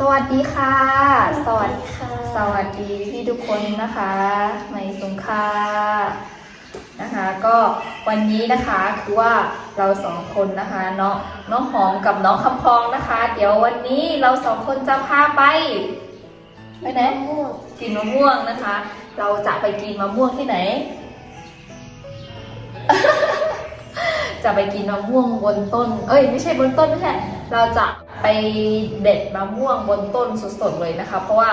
สวัสดีค่ะ สวัสดีค่ะ สวัสดีพี่ทุกคนนะคะใหม่สงค่านะคะ ก็วันนี้นะคะคือว่าเราสองคนนะคะน้องน้องหอมกับน้องคำพองนะคะ เดี๋ยววันนี้เราสองคนจะพาไปไปไหนม่วงกินมะม่วงนะคะ เราจะไปกินมะม่วงที่ไหน จะไปกินมะม่วงบนต้น เอ้ย ไม่ใช่บนต้นไม่ใช่เราจะ ไปเด็ดมะม่วงบนต้นสดๆเลยนะคะ เพราะว่า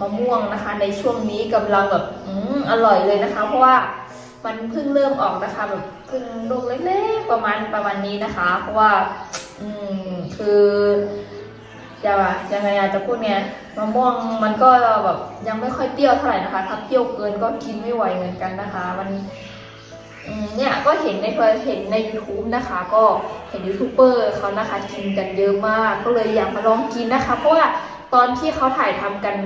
มะม่วงนะคะในช่วงนี้กำลังแบบอืมอร่อยเลยนะคะ เพราะว่ามันเพิ่งเริ่มออกนะคะแบบเพิ่งลูกเล็กๆประมาณประมาณนี้นะคะ เพราะว่า อืมคือจะยังไงอะจะพูดไงมะม่วงมันก็แบบยังไม่ค่อยเปรี้ยวเท่าไหร่นะคะ ถ้าเปรี้ยวเกินก็กินไม่ไหวเหมือนกันนะคะ มัน เนี่ยก็เห็นในเพจเห็นใน YouTube นะคะ ก็เห็นยูทูบเบอร์เขานะคะกินกันเยอะมาก ก็เลยอยากมาลองกินนะคะ เพราะว่าตอนที่เขาถ่ายทำกัน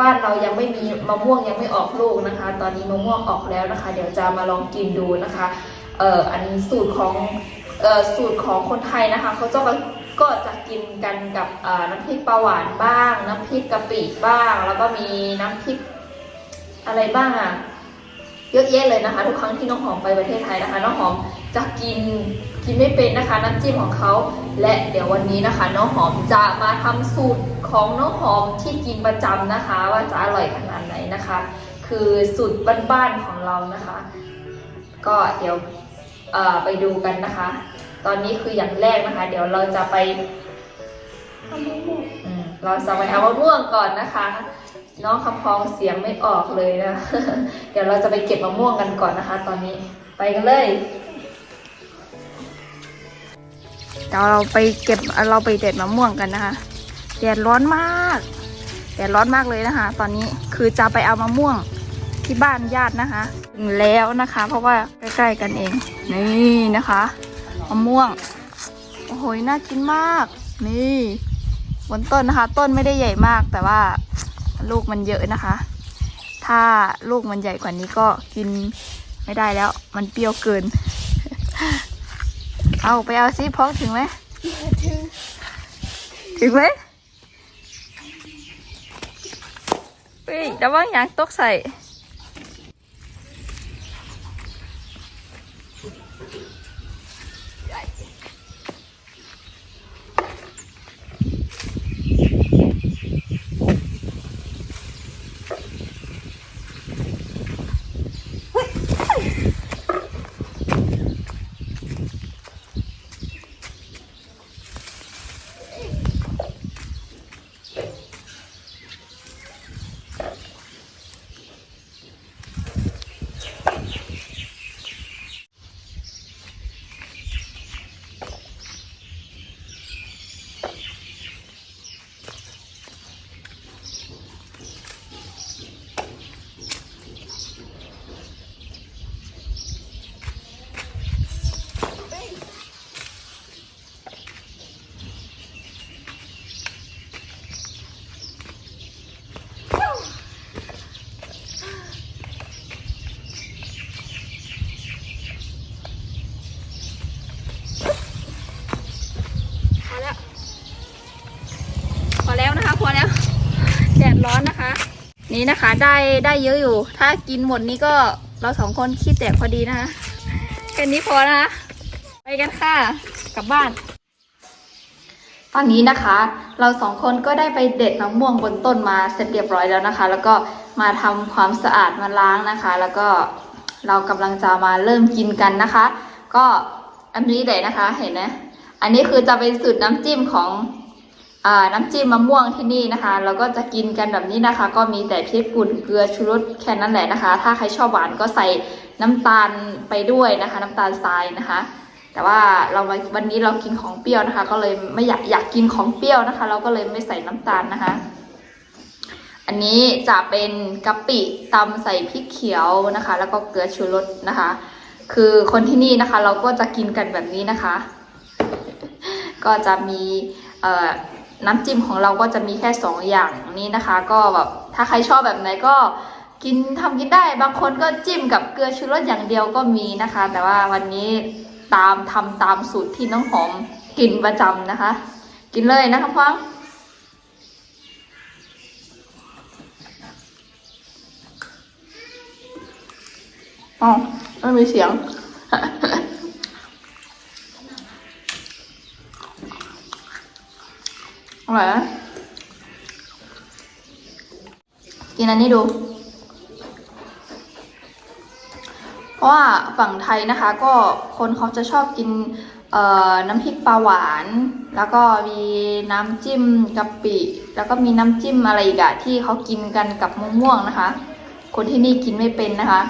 บ้านเรายังไม่มีมะม่วงยังไม่ออกลูกนะคะ ตอนนี้มะม่วงออกแล้วนะคะ เดี๋ยวจะมาลองกินดูนะคะเอ่ออันสูตรของเอ่อสูตรของคนไทยนะคะเขาจะก็จะกินกันกับเอ่อน้ำพริกปลาหวานบ้าง น้ำพริกกะปิบ้าง แล้วก็มีน้ำพริกอะไรบ้างอะ เยอะแยะเลยนะคะ ทุกครั้งที่น้องหอมไปประเทศไทยนะคะ น้องหอมจะกินกินไม่เป็นนะคะน้ำจิ้มของเขาและเดี๋ยววันนี้นะคะ น้องหอมจะมาทำสูตรของน้องหอมที่กินประจำนะคะ ว่าจะอร่อยขนาดไหนนะคะ คือสูตรบ้านๆของเรานะคะ ก็เดี๋ยวเอ่อไปดูกันนะคะ ตอนนี้คืออย่างแรกนะคะ เดี๋ยวเราจะไปทำมะม่วงอืมเราจะไปเอามะม่วงก่อนนะคะ น้องคำพองเสียงไม่ออกเลยนะ เดี๋ยวเราจะไปเก็บมะม่วงกันก่อนนะคะ ตอนนี้ไปกันเลยเดี๋ยวเราไปเก็บเราไปเด็ดมะม่วงกันนะคะแดดร้อนมากแดดร้อนมากเลยนะคะ ตอนนี้คือจะไปเอามะม่วงที่บ้านญาตินะคะถึงแล้วนะคะ เพราะว่าใกล้ๆกันเองนี่นะคะมะม่วงโอ้โหน่ากินมาก นี่บนต้นนะคะ ต้นไม่ได้ใหญ่มากแต่ว่า ลูกมันเยอะนะคะ ถ้าลูกมันใหญ่กว่านี้ก็กินไม่ได้แล้ว มันเปรี้ยวเกิน เอาไปเอาซิพอกถึงไหมถึงถึงไหมเฮ้ยระวังยางตกใส่พอแล้ว พอแล้วนะคะ พอแล้ว แดดร้อนนะคะ นี่นะคะได้ได้เยอะอยู่ ถ้ากินหมดนี้ก็เราสองคนขี้แตกพอดีนะคะแค่นี้พอนะคะไปกันค่ะกลับบ้าน ตอนนี้นะคะ เราสองคนก็ได้ไปเด็ดมะม่วงบนต้นมาเสร็จเรียบร้อยแล้วนะคะ แล้วก็มาทำความสะอาดมาล้างนะคะ แล้วก็เรากำลังจะมาเริ่มกินกันนะคะ ก็อันนี้เลยนะคะเห็นไหมอันนี้คือจะเป็นสูตรน้ำจิ้มของ น้ำจิ้มมะม่วงที่นี่นะคะ เราก็จะกินกันแบบนี้นะคะ ก็มีแต่พริกป่นเกลือชูรสแค่นั้นแหละนะคะ ถ้าใครชอบหวานก็ใส่น้ำตาลไปด้วยนะคะ น้ำตาลทรายนะคะ แต่ว่าเราวันนี้เรากินของเปรี้ยวนะคะ ก็เลยไม่อยากอยากกินของเปรี้ยวนะคะ เราก็เลยไม่ใส่น้ำตาลนะคะ อันนี้จะเป็นกะปิตำใส่พริกเขียวนะคะ แล้วก็เกลือชูรสนะคะ คือคนที่นี่นะคะ เราก็จะกินกันแบบนี้นะคะ ก็จะมีเอ่อ น้ำจิ้มของเราก็จะมีแค่ 2 อย่างนี้นะคะ ก็แบบถ้าใครชอบแบบไหนก็กินทำกินได้ บางคนก็จิ้มกับเกลือชูรสอย่างเดียวก็มีนะคะ แต่ว่าวันนี้ตามทำตามสูตรที่น้องหอมกินประจำนะคะ กินเลยนะคะพ่ออ๋อไม่มีเสียง อร่อยนะกินอันนี้ดู เพราะว่าฝั่งไทยนะคะ ก็คนเขาจะชอบกินน้ำพริกปลาหวาน แล้วก็มีน้ำจิ้มกะปิ แล้วก็มีน้ำจิ้มอะไรอีกอะที่เขากินกันกับมะม่วงนะคะ คนที่นี่กินไม่เป็นนะคะ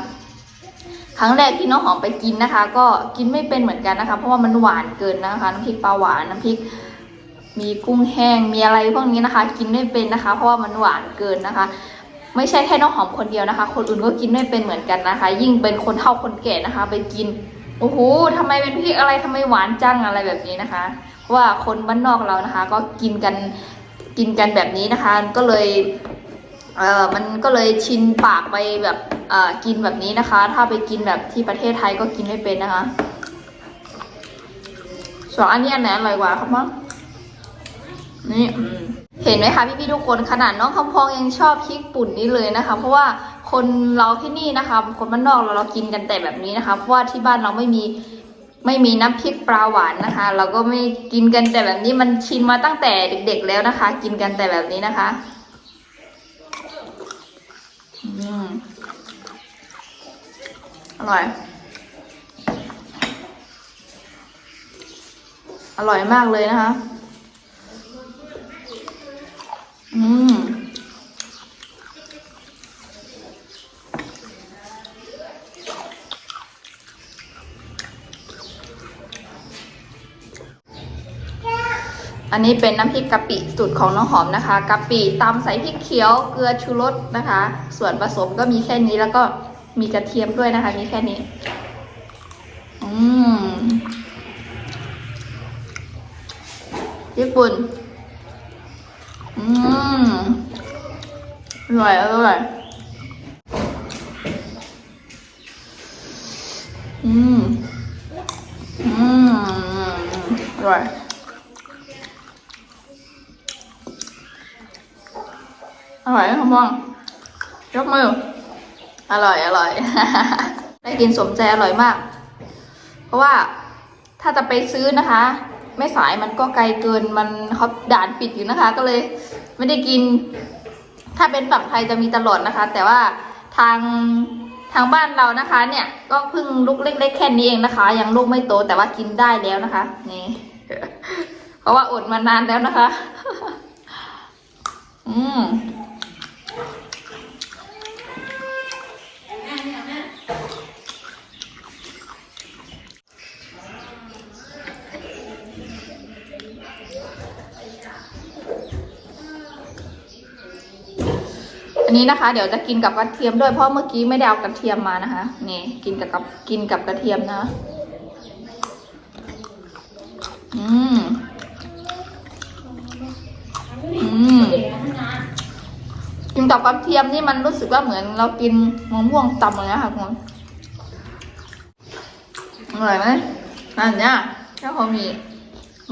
ครั้งแรกที่น้องหอมไปกินนะคะ ก็กินไม่เป็นเหมือนกันนะคะ เพราะว่ามันหวานเกินนะคะ น้ำพริกปลาหวานน้ำพริก มีกุ้งแห้งมีอะไรพวกนี้นะคะ กินไม่เป็นนะคะ เพราะว่ามันหวานเกินนะคะ ไม่ใช่แค่น้องหอมคนเดียวนะคะ คนอื่นก็กินไม่เป็นเหมือนกันนะคะ ยิ่งเป็นคนเฒ่าคนแก่นะคะ ไปกินโอ้โหทำไมเป็นพริกอะไรทำไมหวานจังอะไรแบบนี้นะคะเพราะว่าคนบ้านนอกเรานะคะ ก็กินกันกินกันแบบนี้นะคะ ก็เลยเออมันก็เลยชินปากไปแบบเออกินแบบนี้นะคะ ถ้าไปกินแบบที่ประเทศไทยก็กินไม่เป็นนะคะส่วนอันนี้อันไหนอร่อยกว่าครับมั้ง นี่เห็นไหมคะพี่ๆทุกคนขนาดน้องคำพองยังชอบพริกปุ่นนี่เลยนะคะ เพราะว่าคนเราที่นี่นะคะ คนบ้านนอกเราเรากินกันแต่แบบนี้นะคะ เพราะว่าที่บ้านเราไม่มีไม่มีน้ำพริกปลาหวานนะคะ เราก็ไม่กินกันแต่แบบนี้มันชินมาตั้งแต่เด็ก ๆ แล้วนะคะ กินกันแต่แบบนี้นะคะอืมอร่อย อร่อยมากเลยนะคะ อืมอันนี้เป็นน้ำพริกกะปิสูตรของน้องหอมนะคะกะปิตำใส่พริกเขียวเกลือชูรสนะคะ ส่วนผสมก็มีแค่นี้แล้วก็มีกระเทียมด้วยนะคะ มีแค่นี้ อืมญี่ปุ่น มอร่อยอร่อยอืมอืมอร่อยอร่อยนะคุณมองยกมือ อร่อยอร่อย ได้กินสมใจอร่อยมาก เพราะว่าถ้าจะไปซื้อนะคะ ไม่สายมันก็ไกลเกินมันเขาด่านปิดอยู่นะคะ ก็เลยไม่ได้กิน ถ้าเป็นฝั่งไทยจะมีตลอดนะคะ แต่ว่าทางทางบ้านเรานะคะ เนี่ยก็เพิ่งลูกเล็กๆแค่นี้เองนะคะ ยังลูกไม่โตแต่ว่ากินได้แล้วนะคะ นี่เพราะว่าอดมานานแล้วนะคะ อืม นี้นะคะ เดี๋ยวจะกินกับกระเทียมด้วยเพราะเมื่อกี้ไม่ได้เอากระเทียมมานะคะนี่กินกับกับกินกับกระเทียมนะ อืมอืมกินกับกระเทียมนี่มันรู้สึกว่าเหมือนเรากินมะม่วงตำเลยนะคะคุณอร่อยไหมอันเนี้ยแค่พอมี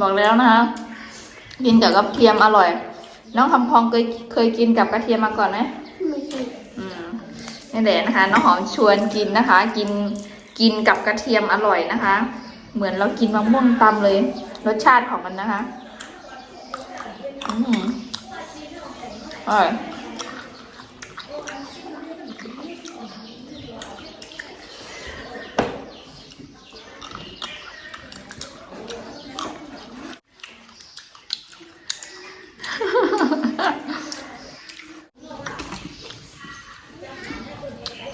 บอกแล้วนะคะกินกับกระเทียมอร่อย น้องคำพองเคยเคยกินกับกระเทียมมาก่อนไหม นี่แหละนะคะน้องหอมชวนกินนะคะ กินกินกับกระเทียมอร่อยนะคะ เหมือนเรากินมะม่วงตำเลย รสชาติของมันนะคะ อืมอร่อย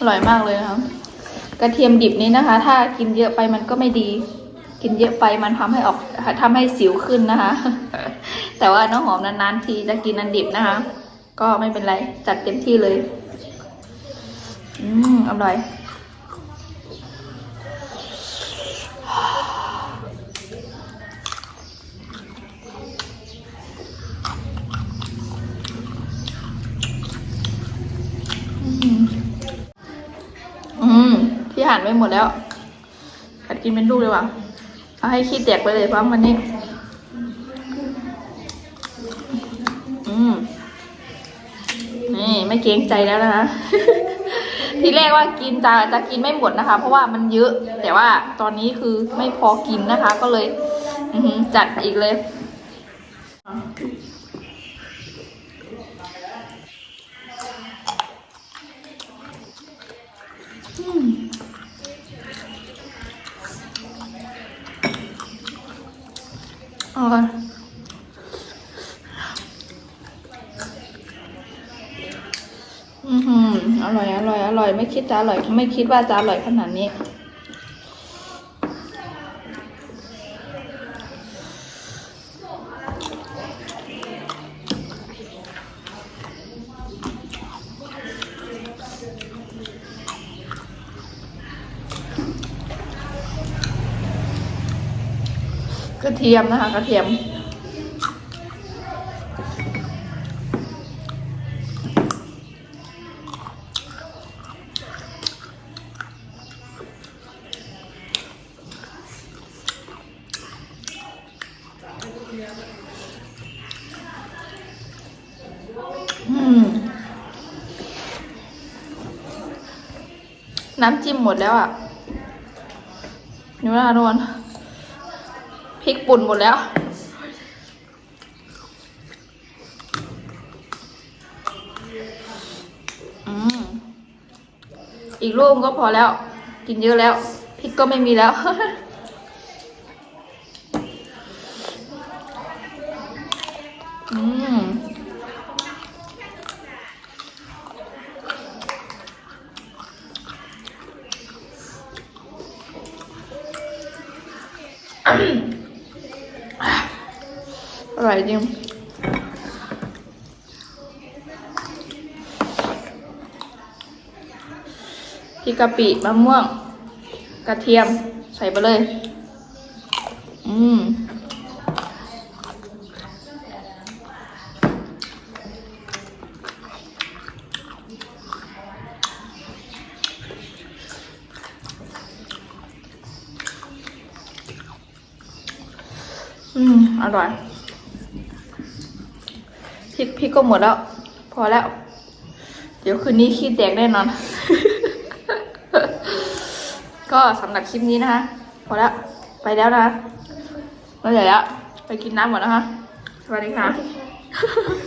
อร่อยมากเลยนะคะกระเทียมดิบนี้นะคะ ถ้ากินเยอะไปมันก็ไม่ดี กินเยอะไปมันทำให้ออกทำให้สิวขึ้นนะคะ แต่ว่าน้องหอมนานๆทีจะกินอันดิบนะคะ ก็ไม่เป็นไร จัดเต็มที่เลย อืมอร่อย อืมอืมพี่หั่น ไปหมดแล้ว กัดกินเป็นลูกเลยว่ะ เอาให้ขี้แตกไปเลยเพราะมันนี่ อืม นี่ไม่เกรงใจแล้วนะคะทีแรกว่ากินจะจะกินไม่หมดนะคะ เพราะว่ามันเยอะ แต่ว่าตอนนี้คือไม่พอกินนะคะ ก็เลยอืจัดอีกเลย อร่อยอือหืออร่อย อร่อย อร่อย ไม่คิดจะอร่อย ไม่คิดว่าจะอร่อยขนาดนี้ ระเทียมนะคะ กระเทียมอืมน้ำจิ้มหมดแล้วอะนี่ว่าโดนพ ริกป่นหมดแล้วอืมอีกลูกก็พอแล้ว กินเยอะแล้ว พริกก็ไม่มีแล้ว อืม อร่อยจริง พริกกะปิมะม่วง กระเทียมใส่ไปเลย อืมอืม อร่อยพริกพริกก็หมดแล้ว พอแล้ว เดี๋ยวคืนนี้ขี้แตกแน่นอน ก็สำหรับคลิปนี้นะคะพอแล้วไปแล้วนะแล้วเดี๋ยแล้วไปกินน้ำก่อนนะคะสวัสดีค่ะ